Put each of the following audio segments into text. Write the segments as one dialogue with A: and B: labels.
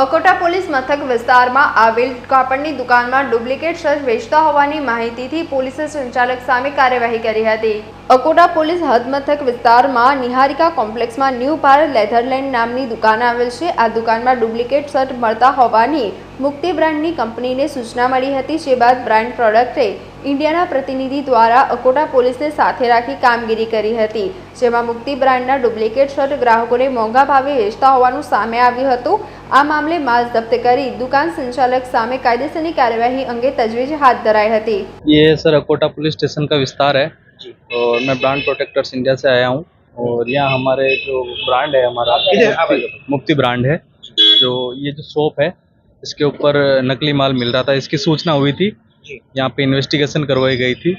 A: Akota police મથક વિસ્તારમાં આવેલ કાપડની દુકાનમાં ડુપ્લિકેટ શર્ટ વેચતા હોવાની માહિતીથી પોલીસે સંચાલક સામે કાર્યવાહી કરી હતી. અકોટા પોલીસ હદ મથક વિસ્તારમાં નિહારિકા કોમ્પ્લેક્સમાં ન્યૂ ભારત લેધરલેન્ડ નામની દુકાન આવેલ છે. આ દુકાનમાં ડુપ્લિકેટ શર્ટ મળતા હોવાની મુક્તિ બ્રાન્ડની કંપનીને સૂચના મળી હતી, જે બાદ બ્રાન્ડ પ્રોડક્ટે ઇન્ડિયાના પ્રતિનિધિ દ્વારા અકોટા પોલીસને સાથે રાખી કામગીરી કરી હતી જેમાં મુક્તિ બ્રાન્ડના ડુપ્લિકેટ શર્ટ ગ્રાહકોને મોંઘા ભાવે વેચતા હોવાનું સામે આવ્યું હતું આ મામલે માલ જપ્ત કરી દુકાન સંચાલક સામે કાયદેસરની કાર્યવાહી અંગે તજવીજ હાથ ધરાઈ હતી
B: ये सर अकोटा पुलिस स्टेशन का विस्तार है और मैं ब्रांड प्रोटेक्टर्स इंडिया से आया हूँ और यहाँ हमारे जो ब्रांड है हमारा मुक्ति ब्रांड है जो ये जो शॉप है इसके ऊपर नकली माल मिल रहा था इसकी सूचना हुई थी यहाँ पे इन्वेस्टिगेशन करवाई गई थी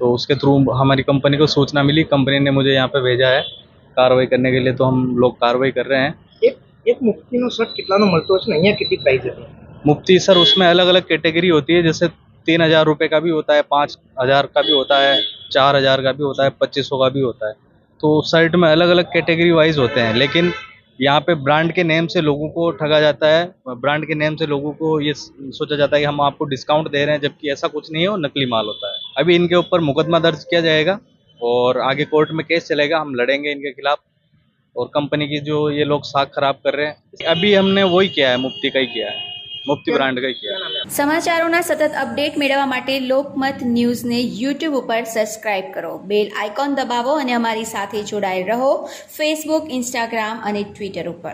B: तो उसके थ्रू हमारी कंपनी को सूचना मिली कंपनी ने मुझे यहाँ पे भेजा है कार्रवाई करने के लिए तो हम लोग कार्रवाई कर रहे हैं
C: એક એક મુક્તિનો શર્ટ કેટલાનો મળતો હશે ને અહીંયા કેટલી પ્રાઇસ હતી
B: मुफ्ती सर उसमें अलग अलग कैटेगरी होती है जैसे तीन हजार रुपये का भी होता है पाँच हजार का भी होता है चार हजार का भी होता है पच्चीस सौ का भी होता है तो शर्ट में अलग अलग कैटेगरी वाइज होते हैं लेकिन यहाँ पे ब्रांड के नेम से लोगों को ठगा जाता है। ब्रांड के नेम से लोगों को ये सोचा जाता है कि हम आपको डिस्काउंट दे रहे हैं, जबकि ऐसा कुछ नहीं है नकली माल होता है। अभी इनके ऊपर मुकदमा दर्ज किया जाएगा और आगे कोर्ट में केस चलेगा, हम लड़ेंगे इनके खिलाफ और कंपनी की जो ये लोग साख खराब कर रहे हैं। अभी हमने वही किया है, मुफ्ती का ही किया है। મુક્તિ બ્રાન્ડ કઈ
D: સમાચારોના સતત અપડેટ મેળવવા માટે લોકમત ન્યૂઝને યુટ્યુબ ઉપર સબસ્ક્રાઇબ કરો. બેલ આઇકોન દબાવો અને અમારી સાથે જોડાયેલ રહો. ફેસબુક ઇન્સ્ટાગ્રામ અને ટ્વિટર ઉપર.